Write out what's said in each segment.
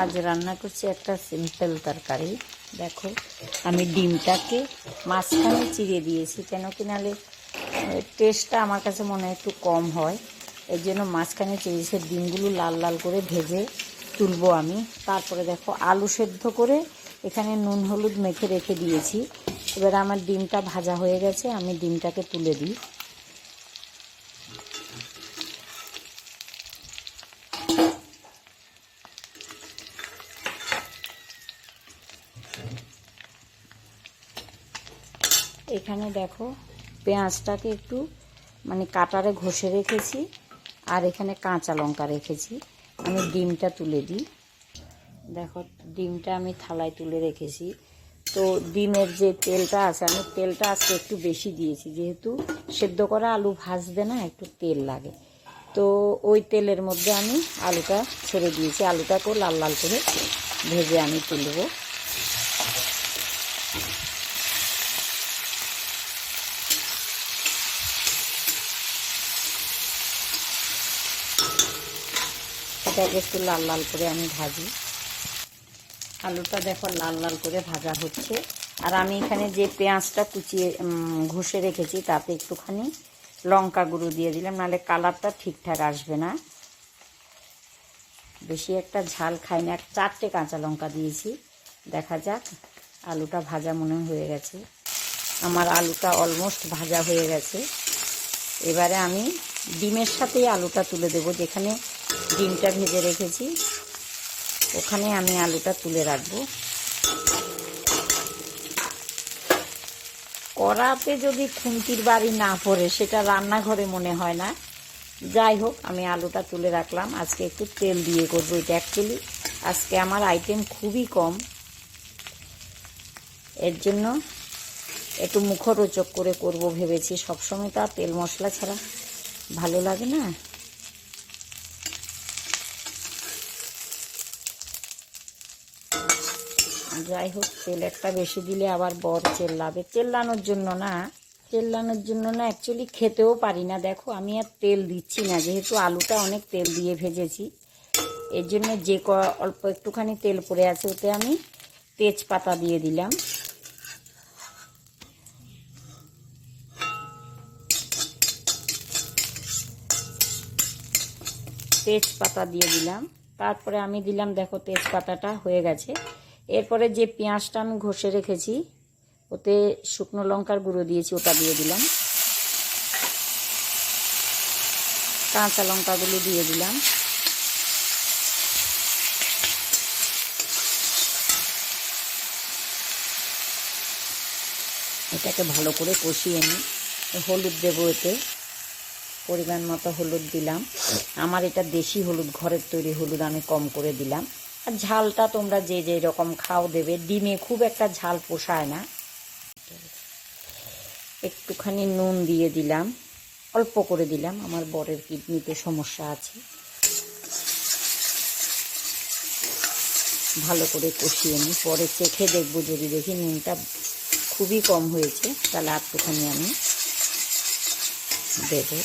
আজ রান্না করছি একটা সিম্পল তরকারি। দেখো, আমি ডিমটাকে মাঝখানে চিড়ে দিয়েছি, কেন কি নালে টেস্টটা আমার কাছে মনে হয় একটু কম হয়। এর জন্য মাঝখানে চিড়েছে ডিমগুলো লাল লাল করে ভেজে তুলবো আমি। তারপরে দেখো, আলু সেদ্ধ করে এখানে নুন হলুদ মেখে রেখে দিয়েছি। এবার আমার ডিমটা ভাজা হয়ে গেছে, আমি ডিমটাকে তুলে দিই। এখানে দেখো, পেঁয়াজটাকে একটু মানে কাটারে ঘষে রেখেছি, আর এখানে কাঁচা লঙ্কা রেখেছি। আমি ডিমটা তুলে দিই। দেখো, ডিমটা আমি থালায় তুলে রেখেছি। তো ডিমের যে তেলটা আছে, আমি তেলটা আজকে একটু বেশি দিয়েছি। যেহেতু সেদ্ধ করা আলু ভাজবে না, একটু তেল লাগে। তো ওই তেলের মধ্যে আমি আলুটা ছেড়ে দিয়েছি। আলুটাকেও লাল লাল করে ভেজে আমি তুলবো। এটাকে একটু লাল লাল করে আমি ভাজি। আলুটা দেখো লাল লাল করে ভাজা হচ্ছে। আর আমি এখানে যে পেঁয়াজটা কুচিয়ে ঘষে রেখেছি, তাতে একটুখানি লঙ্কা গুঁড়ো দিয়ে দিলাম, নাহলে কালারটা ঠিকঠাক আসবে না। বেশি একটা ঝাল খাই না চারটে কাঁচা লঙ্কা দিয়েছি। দেখা যাক, আলুটা ভাজা মনে হয়ে গেছে। আমার আলুটা অলমোস্ট ভাজা হয়ে গেছে। এবারে আমি ডিমের সাথেই আলুটা তুলে দেবো, যেখানে ডিমটা ভেজে রেখেছি। ওখানে আমি আলুটা তুলে রাখব। কড়াতে যদি খুন্তির বাড়ি না পড়ে, সেটা রান্নাঘরে মনে হয় না। যাই হোক, আমি আলুটা তুলে রাখলাম। আজকে একটু তেল দিয়ে করব এটা অ্যাকচুয়ালি আজকে আমার আইটেম খুবই কম। এর জন্য একটু মুখরোচক করে করব ভেবেছি। সবসময় তো তেল মশলা ছাড়া। ভালো লাগে না? যাই হোক, তেল একটা বেশি দিলে আবার বর চেল্লাবে। চেল্লানোর জন্য না, চেল্লানোর জন্য না অ্যাকচুয়ালি খেতেও পারি না। দেখো, আমি আর তেল দিচ্ছি না, যেহেতু আলুটা অনেক তেল দিয়ে ভেজেছি। এর জন্য যে অল্প একটুখানি তেল পড়ে আছে, ওতে আমি তেজপাতা দিয়ে দিলাম। তেজপাতা দিয়ে দিলাম। তারপরে আমি দিলাম, দেখো তেজপাতাটা হয়ে গেছে। এরপরে যে পেঁয়াজটা আমি ঘষে রেখেছি, ওতে শুকনো লঙ্কার গুঁড়ো দিয়েছি, ওটা দিয়ে দিলাম। কাঁচা লঙ্কাগুলো দিয়ে দিলাম। এটাকে ভালো করে কষিয়ে নিই। হলুদ দেবো এতে। পরিমাণ মতো হলুদ দিলাম। আমার এটা দেশি হলুদ, ঘরের তৈরি হলুদ আমি কম করে দিলাম। আর ঝালটা তোমরা যে যে রকম খাও দেবে, ডিমে খুব একটা ঝাল পোষায় না। একটুখানি নুন দিয়ে দিলাম। অল্প করে দিলাম, আমার বরের কিডনিতে সমস্যা আছে। ভালো করে কষিয়ে নিই। পরে চেখে দেখব যদি দেখি নুনটা খুবই কম হয়েছে, তাহলে একটুখানি আমি দেবো।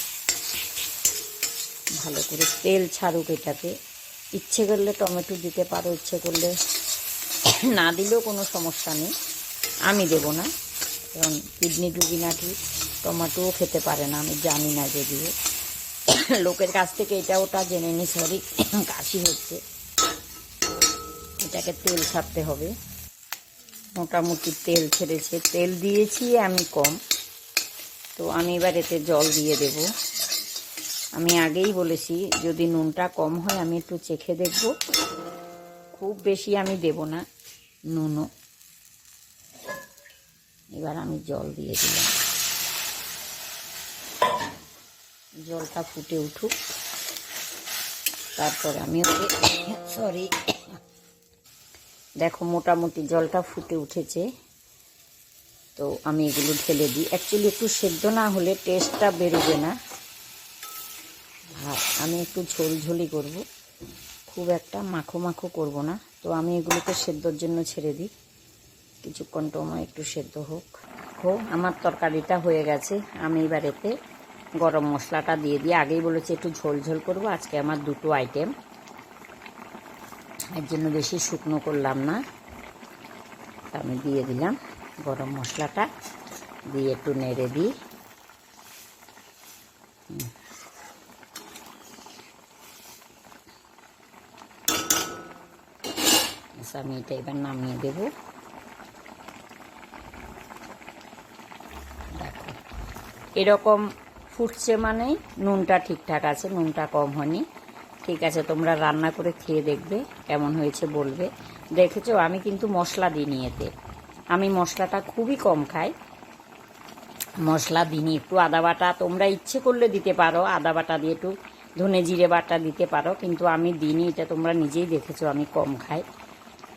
ভালো করে তেল ছাড়ুক এটাতে। ইচ্ছে করলে টমেটো দিতে পারো, ইচ্ছে করলে না দিলেও কোনো সমস্যা নেই। আমি দেব না, কারণ কিডনি রুগী নাকি টমেটোও খেতে পারে না, আমি জানি না যদিও। লোকের কাছ থেকে এটা ওটা জেনে নি, সরি, কাশি হচ্ছে। এটাকে তেল ছাড়তে হবে। মোটামুটি তেল ছেড়েছে, তেল দিয়েছি আমি কম। তো আমি এবার এতে জল দিয়ে দেবো। আমি আগেই বলেছি, যদি নুনটা কম হয় আমি একটু চেখে দেখব। খুব বেশি আমি দেব না নুনও। এবার আমি জল দিয়ে দিলাম। জলটা ফুটে উঠুক। তারপর আমি ওকে, সরি, দেখো মোটামুটি জলটা ফুটে উঠেছে। তো আমি এগুলো ঢেলে দিই। অ্যাকচুয়ালি একটু সেদ্ধ না হলে টেস্টটা বেরোবে না। আর আমি একটু ঝোল ঝোলি করব। খুব একটা মাখো মাখো করব না। তো আমি এগুলোকে সেদ্ধর জন্য ছেড়ে দিই। কিছুক্ষণ সময় একটু সেদ্ধ হোক। হোক আমার তরকারিটা হয়ে গেছে। আমি এবার এতে গরম মশলাটা দিয়ে দিই। আগেই বলেছি একটু ঝোল ঝোল করব। আজকে আমার দুটো আইটেম এর জন্য বেশি শুকনো করলাম না। আমি দিয়ে দিলাম গরম মশলাটা। দিয়ে একটু নেড়ে দিই। আমি এটা এবার নামিয়ে দেবো। দেখো, এরকম ফুটছে মানেই নুনটা ঠিকঠাক আছে, নুনটা কম হয়নি। ঠিক আছে, তোমরা রান্না করে খেয়ে দেখবে, কেমন হয়েছে বলবে। দেখেছ, আমি কিন্তু মশলা দিইনি এতে। আমি মশলাটা খুবই কম খাই। মশলা দিইনি, একটু আদা বাটা তোমরা ইচ্ছে করলে দিতে পারো, আদা বাটা দিয়ে একটু ধনে জিরে বাটা দিতে পারো, কিন্তু আমি দিইনি, এটা তোমরা নিজেই দেখেছ, আমি কম খাই।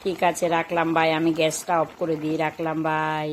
ঠিক আছে রাখলাম ভাই আমি গ্যাসটা অফ করে দিয়ে রাখলাম বাই